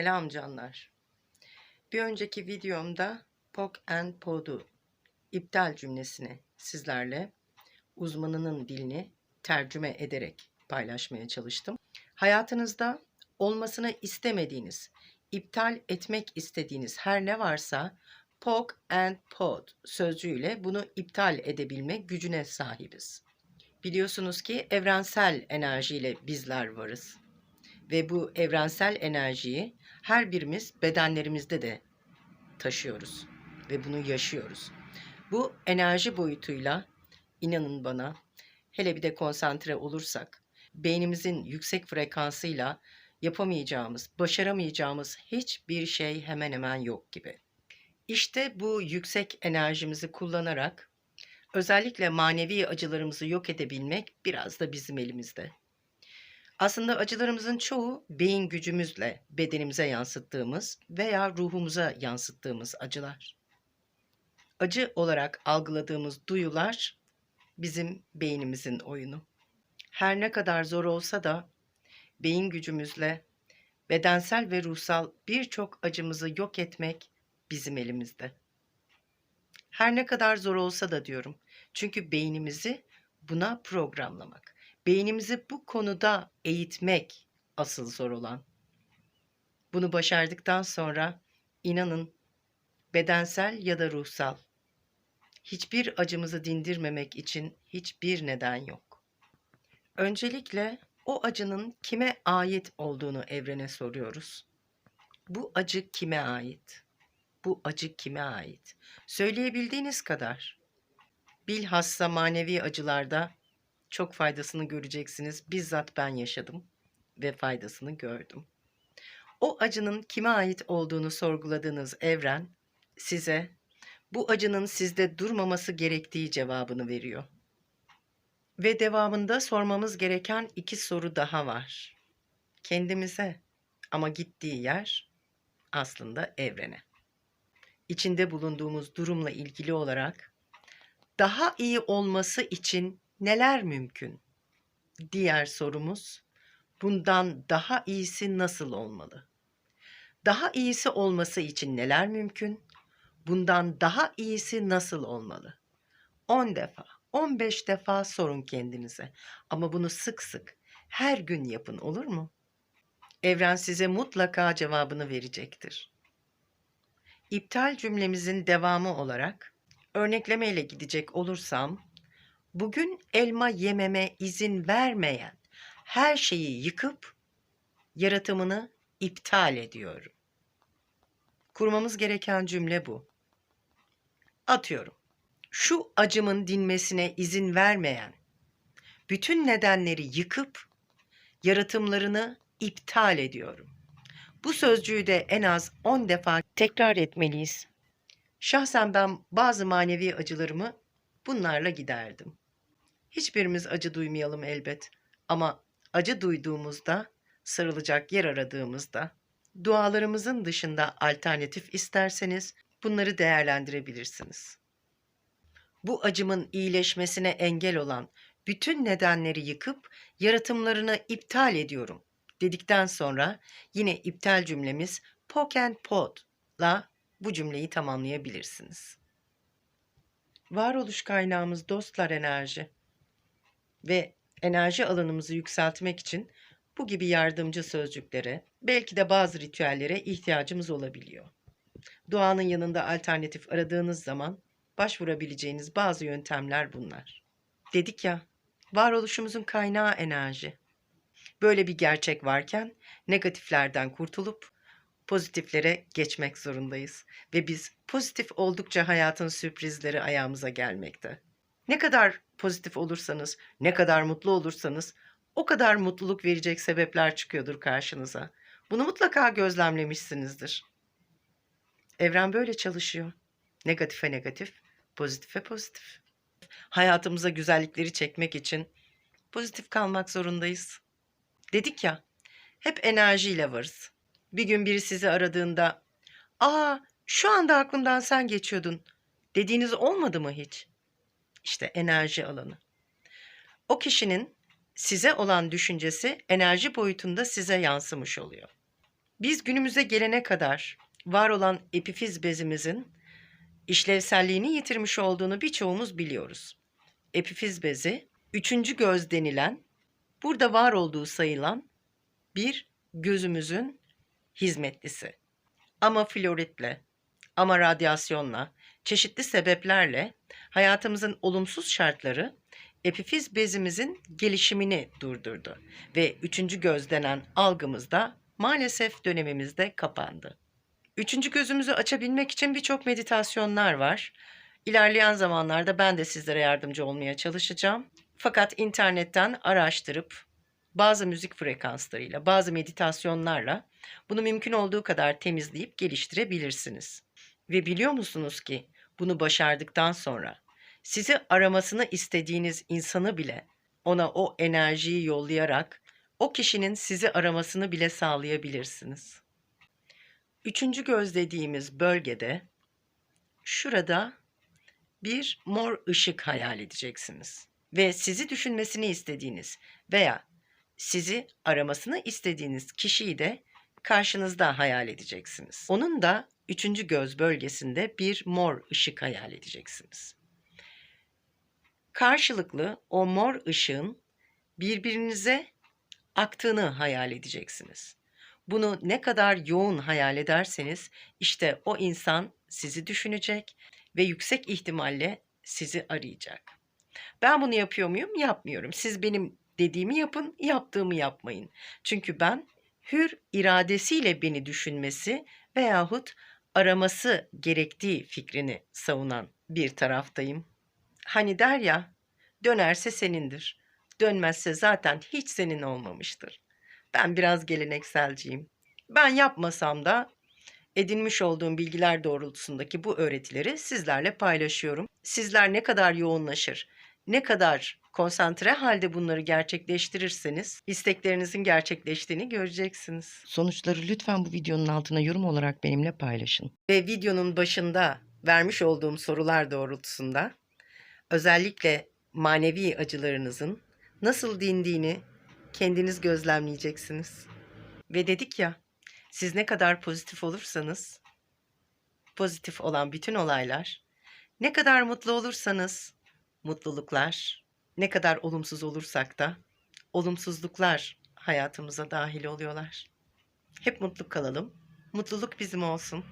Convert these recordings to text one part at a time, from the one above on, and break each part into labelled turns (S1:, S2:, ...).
S1: Selam canlar. Bir önceki videomda POC and POD'u iptal cümlesini sizlerle uzmanının dilini tercüme ederek paylaşmaya çalıştım. Hayatınızda olmasını istemediğiniz, iptal etmek istediğiniz her ne varsa POC and POD sözcüğüyle bunu iptal edebilme gücüne sahibiz. Biliyorsunuz ki evrensel enerjiyle bizler varız ve bu evrensel enerjiyi her birimiz bedenlerimizde de taşıyoruz ve bunu yaşıyoruz. Bu enerji boyutuyla inanın bana hele bir de konsantre olursak beynimizin yüksek frekansıyla yapamayacağımız, başaramayacağımız hiçbir şey hemen hemen yok gibi. İşte bu yüksek enerjimizi kullanarak özellikle manevi acılarımızı yok edebilmek biraz da bizim elimizde. Aslında acılarımızın çoğu beyin gücümüzle bedenimize yansıttığımız veya ruhumuza yansıttığımız acılar. Acı olarak algıladığımız duyular bizim beynimizin oyunu. Her ne kadar zor olsa da beyin gücümüzle bedensel ve ruhsal birçok acımızı yok etmek bizim elimizde. Her ne kadar zor olsa da diyorum. Çünkü beynimizi buna programlamak beynimizi bu konuda eğitmek asıl zor olan. Bunu başardıktan sonra inanın bedensel ya da ruhsal hiçbir acımızı dindirmemek için hiçbir neden yok. Öncelikle o acının kime ait olduğunu evrene soruyoruz. Bu acı kime ait? Bu acı kime ait? Söyleyebildiğiniz kadar. Bilhassa manevi acılarda çok faydasını göreceksiniz. Bizzat ben yaşadım ve faydasını gördüm. O acının kime ait olduğunu sorguladığınız evren size bu acının sizde durmaması gerektiği cevabını veriyor. Ve devamında sormamız gereken iki soru daha var. Kendimize ama gittiği yer aslında evrene. İçinde bulunduğumuz durumla ilgili olarak daha iyi olması için neler mümkün? Diğer sorumuz bundan daha iyisi nasıl olmalı? Daha iyisi olması için neler mümkün? Bundan daha iyisi nasıl olmalı? 10 defa, 15 defa sorun kendinize. Ama bunu sık sık her gün yapın olur mu? Evren size mutlaka cevabını verecektir. İptal cümlemizin devamı olarak örneklemeyle gidecek olursam bugün elma yememe izin vermeyen her şeyi yıkıp yaratımını iptal ediyorum. Kurmamız gereken cümle bu. Atıyorum. Şu acımın dinmesine izin vermeyen bütün nedenleri yıkıp yaratımlarını iptal ediyorum. Bu sözcüğü de en az 10 defa tekrar etmeliyiz. Şahsen ben bazı manevi acılarımı bunlarla giderdim. Hiçbirimiz acı duymayalım elbet. Ama acı duyduğumuzda, sarılacak yer aradığımızda, dualarımızın dışında alternatif isterseniz bunları değerlendirebilirsiniz. Bu acımın iyileşmesine engel olan bütün nedenleri yıkıp yaratımlarını iptal ediyorum dedikten sonra yine iptal cümlemiz poke and pod'la bu cümleyi tamamlayabilirsiniz. Varoluş kaynağımız dostlar enerji ve enerji alanımızı yükseltmek için bu gibi yardımcı sözcüklere, belki de bazı ritüellere ihtiyacımız olabiliyor. Doğanın yanında alternatif aradığınız zaman başvurabileceğiniz bazı yöntemler bunlar. Dedik ya, varoluşumuzun kaynağı enerji. Böyle bir gerçek varken negatiflerden kurtulup pozitiflere geçmek zorundayız ve biz pozitif oldukça hayatın sürprizleri ayağımıza gelmekte. Ne kadar pozitif olursanız, ne kadar mutlu olursanız o kadar mutluluk verecek sebepler çıkıyordur karşınıza. Bunu mutlaka gözlemlemişsinizdir. Evren böyle çalışıyor. Negatife negatif, pozitife pozitif. Hayatımıza güzellikleri çekmek için pozitif kalmak zorundayız. Dedik ya, hep enerjiyle varız. Bir gün biri sizi aradığında, "Aa, şu anda aklımdan sen geçiyordun." dediğiniz olmadı mı hiç? İşte enerji alanı. O kişinin size olan düşüncesi enerji boyutunda size yansımış oluyor. Biz günümüze gelene kadar var olan epifiz bezimizin işlevselliğini yitirmiş olduğunu birçoğumuz biliyoruz. Epifiz bezi, üçüncü göz denilen, burada var olduğu sayılan bir gözümüzün hizmetlisi. Ama floritle, ama radyasyonla, çeşitli sebeplerle hayatımızın olumsuz şartları epifiz bezimizin gelişimini durdurdu ve üçüncü göz denen algımız da maalesef dönemimizde kapandı. Üçüncü gözümüzü açabilmek için birçok meditasyonlar var. İlerleyen zamanlarda ben de sizlere yardımcı olmaya çalışacağım. Fakat internetten araştırıp bazı müzik frekanslarıyla, bazı meditasyonlarla bunu mümkün olduğu kadar temizleyip geliştirebilirsiniz. Ve biliyor musunuz ki bunu başardıktan sonra sizi aramasını istediğiniz insanı bile ona o enerjiyi yollayarak o kişinin sizi aramasını bile sağlayabilirsiniz. Üçüncü göz dediğimiz bölgede şurada bir mor ışık hayal edeceksiniz. Ve sizi düşünmesini istediğiniz veya sizi aramasını istediğiniz kişiyi de karşınızda hayal edeceksiniz. Onun da üçüncü göz bölgesinde bir mor ışık hayal edeceksiniz. Karşılıklı o mor ışığın birbirinize aktığını hayal edeceksiniz. Bunu ne kadar yoğun hayal ederseniz işte o insan sizi düşünecek ve yüksek ihtimalle sizi arayacak. Ben bunu yapıyor muyum? Yapmıyorum. Siz benim dediğimi yapın, yaptığımı yapmayın. Çünkü ben hür iradesiyle beni düşünmesi veyahut araması gerektiği fikrini savunan bir taraftayım. Hani der ya, dönerse senindir. Dönmezse zaten hiç senin olmamıştır. Ben biraz gelenekselciyim. Ben yapmasam da edinmiş olduğum bilgiler doğrultusundaki bu öğretileri sizlerle paylaşıyorum. Sizler ne kadar yoğunlaşır, ne kadar konsantre halde bunları gerçekleştirirseniz isteklerinizin gerçekleştiğini göreceksiniz. Sonuçları lütfen bu videonun altına yorum olarak benimle paylaşın. Ve videonun başında vermiş olduğum sorular doğrultusunda özellikle manevi acılarınızın nasıl dindiğini kendiniz gözlemleyeceksiniz. Ve dedik ya, siz ne kadar pozitif olursanız, pozitif olan bütün olaylar, ne kadar mutlu olursanız, mutluluklar, ne kadar olumsuz olursak da, olumsuzluklar hayatımıza dahil oluyorlar. Hep mutlu kalalım, mutluluk bizim olsun.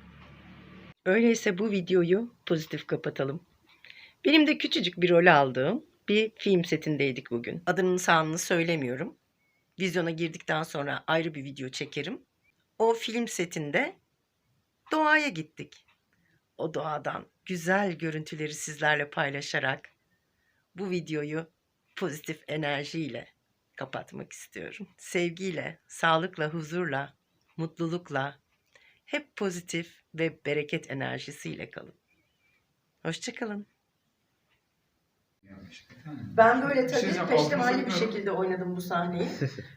S1: Öyleyse bu videoyu pozitif kapatalım. Benim de küçücük bir rol aldığım bir film setindeydik bugün. Adının sağını söylemiyorum. Vizyona girdikten sonra ayrı bir video çekerim. O film setinde doğaya gittik. O doğadan güzel görüntüleri sizlerle paylaşarak bu videoyu pozitif enerjiyle kapatmak istiyorum. Sevgiyle, sağlıkla, huzurla, mutlulukla, hep pozitif ve bereket enerjisiyle kalın. Hoşçakalın. Ben böyle
S2: şey
S1: tabii
S2: diyeceğim,
S1: peştemalli bir şekilde oynadım bu sahneyi.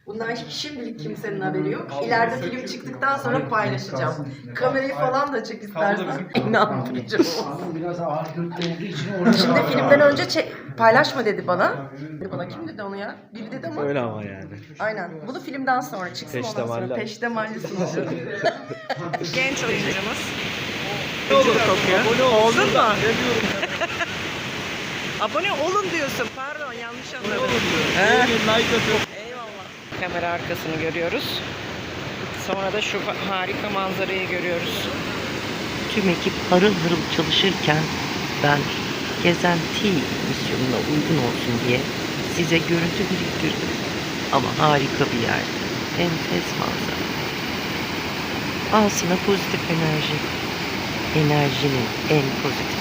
S1: Bundan şimdilik kimsenin haberi yok. İleride
S2: söküyor.
S1: film çıktıktan sonra paylaşacağım. Kamerayı falan da
S2: da
S1: istersen. İnandırıcı olsun.
S3: Abi biraz ağır götlü olduğu için orada
S1: Şimdi filmden önce çe- paylaşma dedi bana. Dedi bana kim dedi onu ya? Biri dedi ama.
S4: Öyle ama yani.
S1: Aynen. Bunu filmden sonra çıksın ondan sonra.
S4: Peştemalli.
S1: Peştemalli sunucu. Genç oyuncumuz. Ne olur kokuyor.
S4: Abone
S1: Oldun mu?
S4: Ne diyorum
S1: Abone olun diyorsun. Pardon yanlış anladım.
S4: ya?
S1: He.
S4: Beğenin, like atın.
S1: Eyvallah. Kamera arkasını görüyoruz. Sonra da şu harika manzarayı görüyoruz. Tüm ekip harıl harıl çalışırken ben gezenti misyonuna uygun olsun diye size görüntü biriktirdim. Ama harika bir yer. Enfes manzara. Al sana pozitif enerji. Enerjinin en pozitif